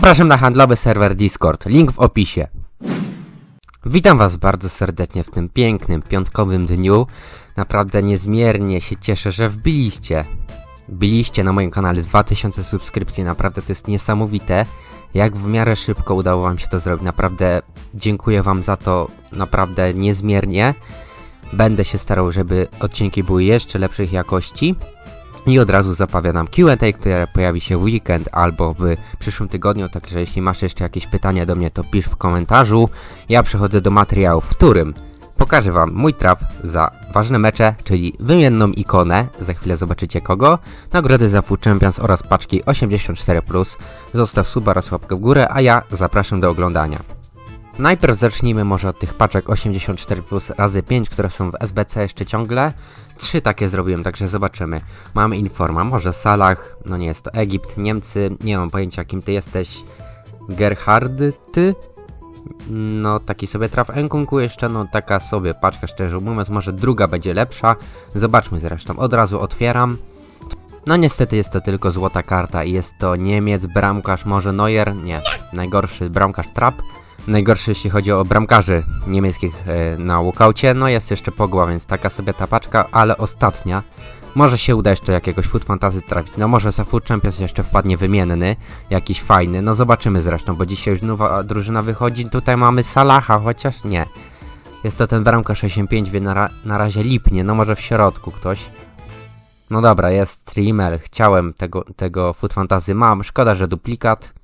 Zapraszam na handlowy serwer Discord, link w opisie. Witam Was bardzo serdecznie w tym pięknym, piątkowym dniu. Naprawdę niezmiernie się cieszę, że wbiliście. Byliście na moim kanale 2000 subskrypcji, naprawdę to jest niesamowite. Jak w miarę szybko udało Wam się to zrobić, naprawdę dziękuję Wam za to, naprawdę niezmiernie. Będę się starał, żeby odcinki były jeszcze lepszej jakości. I od razu zapowiadam Q&A, które pojawi się w weekend albo w przyszłym tygodniu, także jeśli masz jeszcze jakieś pytania do mnie, to pisz w komentarzu. Ja przechodzę do materiału, w którym pokażę wam mój traf za ważne mecze, czyli wymienną ikonę, za chwilę zobaczycie kogo, nagrody za Food Champions oraz paczki 84+. Zostaw suba oraz łapkę w górę, a ja zapraszam do oglądania. Najpierw zacznijmy może od tych paczek 84 plus razy 5, które są w SBC jeszcze ciągle. Trzy takie zrobiłem, także zobaczymy. Mamy Informa, może Salah, no nie jest to Egipt, Niemcy, nie mam pojęcia kim ty jesteś. Gerhard, ty? No taki sobie traf Enkunku jeszcze, no taka sobie paczka szczerze mówiąc, może druga będzie lepsza. Zobaczmy zresztą, od razu otwieram. No niestety jest to tylko złota karta i jest to Niemiec, bramkarz, może Neuer, nie, najgorszy bramkarz Trap. Najgorszy jeśli chodzi o bramkarzy niemieckich e, na walkoutie. No jest jeszcze Pogła, więc taka sobie ta paczka, ale ostatnia. Może się uda jeszcze jakiegoś Food Fantasy trafić. No może za Food Champions jeszcze wpadnie wymienny, jakiś fajny. No zobaczymy zresztą, bo dzisiaj już nowa drużyna wychodzi. Tutaj mamy Salaha, chociaż nie. Jest to ten bramkarz 65, więc na, ra na razie lipnie. No może w środku ktoś. No dobra, jest streamer. Chciałem tego, tego Food Fantasy. Mam. Szkoda, że duplikat.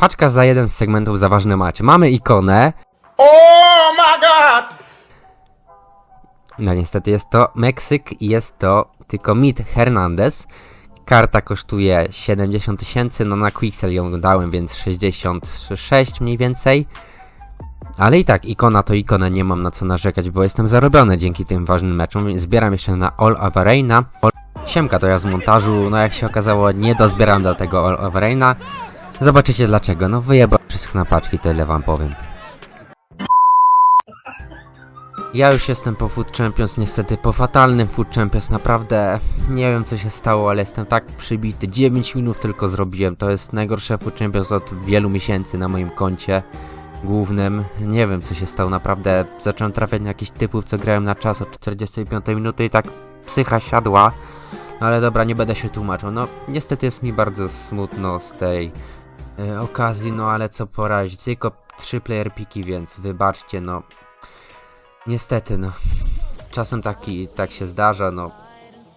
Paczka za jeden z segmentów za ważny mecz. Mamy ikonę. Oh my god! No niestety jest to Meksyk i jest to tylko Mit Hernandez. Karta kosztuje 70 tysięcy, no na Quixel ją dałem, więc 66 mniej więcej. Ale i tak, ikona to ikona, nie mam na co narzekać, bo jestem zarobiony dzięki tym ważnym meczom, więc zbieram jeszcze na All Avareina. Siemka to ja z montażu, no jak się okazało, nie dozbieram do tego All Avareina. Zobaczycie dlaczego, no wyjebał wszystko na paczki, tyle wam powiem. Ja już jestem po Food Champions, niestety po fatalnym Food Champions, naprawdę nie wiem co się stało, ale jestem tak przybity. 9 minut tylko zrobiłem, to jest najgorsze Food Champions od wielu miesięcy na moim koncie głównym. Nie wiem co się stało, naprawdę zacząłem trafiać na jakichś typów, co grałem na czas od 45 minuty i tak psycha siadła. No ale dobra, nie będę się tłumaczył. No niestety jest mi bardzo smutno z tej e, okazji, no ale co poradzić, tylko 3 player piki, więc wybaczcie, no Niestety, no. Czasem taki, tak się zdarza, no.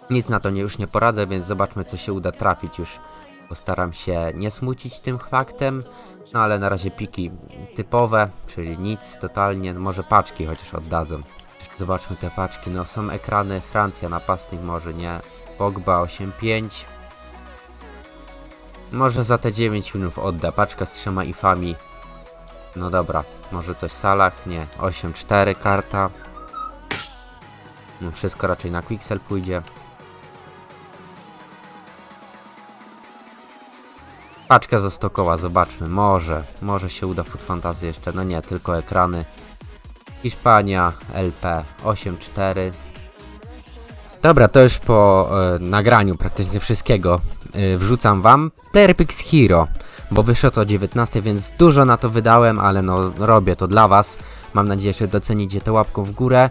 Nic na to nie, już nie poradzę, więc zobaczmy, co się uda trafić już. Postaram się nie smucić tym faktem, no ale na razie piki typowe, czyli nic totalnie, no może paczki chociaż oddadzą. Zobaczmy te paczki, no są ekrany, Francja, napastnik może nie, Pogba 8-5. Może za te 9 minut odda, paczka z trzema ifami, no dobra, może coś Salah? Nie. 8-4 karta. No wszystko raczej na Quixel pójdzie. Paczka zastokowa, zobaczmy. Może, może się uda Food Fantasy jeszcze. No nie, tylko ekrany. Hiszpania, LP 8-4. Dobra, to już po e, nagraniu praktycznie wszystkiego e, wrzucam wam Player Pix Hero, bo wyszło to o 19, więc dużo na to wydałem, ale no robię to dla was. Mam nadzieję, że docenicie to łapką w górę.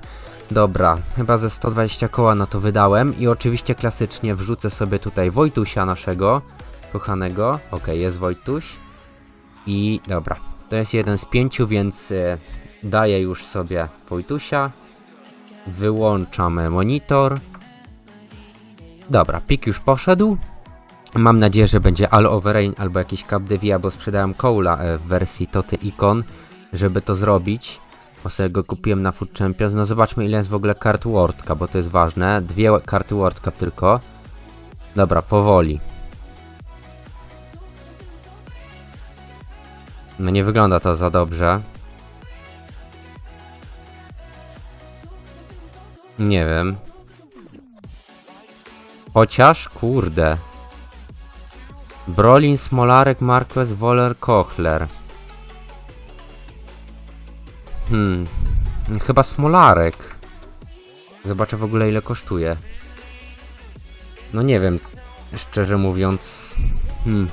Dobra, chyba ze 120 koła na to wydałem i oczywiście klasycznie wrzucę sobie tutaj Wojtusia naszego kochanego. Ok, jest Wojtuś. I dobra, to jest jeden z pięciu, więc e, daję już sobie Wojtusia. Wyłączamy monitor. Dobra, pik już poszedł. Mam nadzieję, że będzie All Over Rain albo jakiś Cap de Via, bo sprzedałem Cola e, w wersji Toty Icon, żeby to zrobić. Bo sobie go kupiłem na Food Champions. No zobaczmy ile jest w ogóle kart World bo to jest ważne. Dwie karty World tylko. Dobra, powoli. No nie wygląda to za dobrze. Nie wiem. Chociaż, kurde. Brolin, Smolarek, Marquez, Woller, Kochler. Hmm. Chyba Smolarek. Zobaczę w ogóle ile kosztuje. No nie wiem, szczerze mówiąc. Hmm.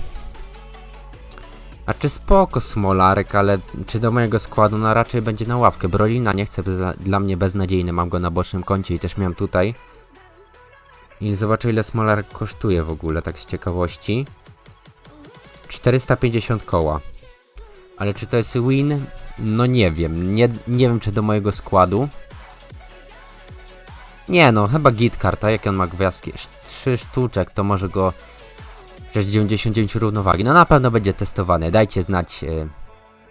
A czy spoko Smolarek, ale czy do mojego składu? No raczej będzie na ławkę. Brolina nie chce, dla, dla mnie beznadziejny. Mam go na bocznym koncie i też miałem tutaj. I zobaczę ile Smolarek kosztuje w ogóle, tak z ciekawości. 450 koła. Ale czy to jest win? No nie wiem. Nie, nie wiem czy do mojego składu. Nie no, chyba git karta. Jak on ma gwiazdki? 3 sztuczek, to może go... Przez 99 równowagi. No na pewno będzie testowany. Dajcie znać, e,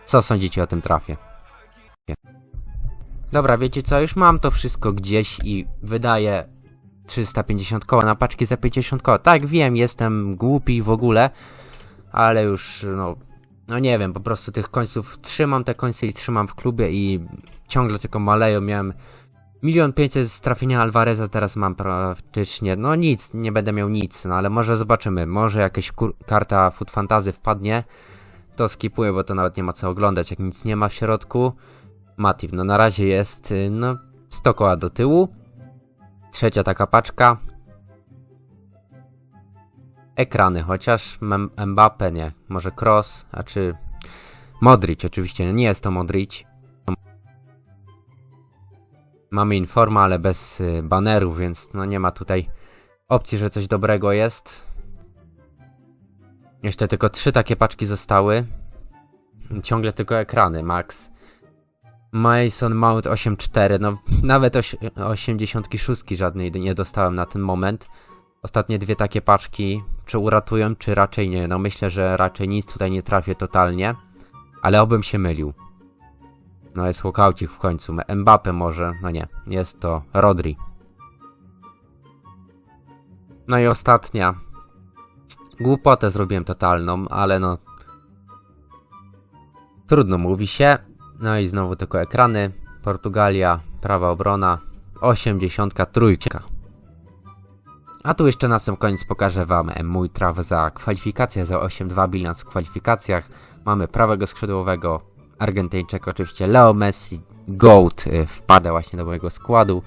co sądzicie o tym trafie. Dobra, wiecie co? Już mam to wszystko gdzieś i wydaję 350 koła na paczki za 50 koła. Tak, wiem, jestem głupi w ogóle, ale już, no, no nie wiem, po prostu tych końców trzymam te końce i trzymam w klubie i ciągle tylko maleją. Miałem milion pięćset z trafienia Alvareza, teraz mam praktycznie, no nic, nie będę miał nic, no ale może zobaczymy, może jakaś karta Food Fantasy wpadnie, to skipuję, bo to nawet nie ma co oglądać, jak nic nie ma w środku. Matip, no na razie jest, y, no, 100 koła do tyłu. Trzecia taka paczka. Ekrany, chociaż Mem- Mbappe nie, może Cross, a czy Modric, oczywiście, nie jest to Modric. Mamy informa, ale bez y, banerów, więc no nie ma tutaj opcji, że coś dobrego jest. Jeszcze tylko trzy takie paczki zostały. Ciągle tylko ekrany, max. Mason Mount 8.4, no nawet oś- 86 żadnej nie dostałem na ten moment. Ostatnie dwie takie paczki, czy uratują, czy raczej nie. No myślę, że raczej nic tutaj nie trafię totalnie, ale obym się mylił. No jest łokaucik w końcu. Mbappe może, no nie, jest to Rodri. No i ostatnia. Głupotę zrobiłem totalną, ale no... Trudno mówi się. No i znowu tylko ekrany. Portugalia, prawa obrona, 83. A tu jeszcze na sam koniec pokażę wam mój traf za kwalifikację, za 8-2 bilans w kwalifikacjach. Mamy prawego skrzydłowego, Argentyńczyk oczywiście Leo Messi, GOAT y, wpada właśnie do mojego składu.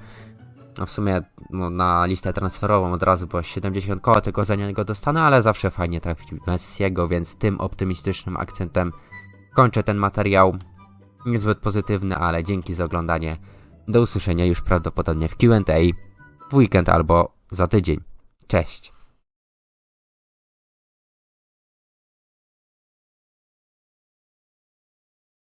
No w sumie no, na listę transferową od razu było 70 koła, tylko za niego dostanę, ale zawsze fajnie trafić Messiego, więc tym optymistycznym akcentem kończę ten materiał. Niezbyt pozytywny, ale dzięki za oglądanie. Do usłyszenia już prawdopodobnie w Q&A w weekend albo za tydzień. Cześć!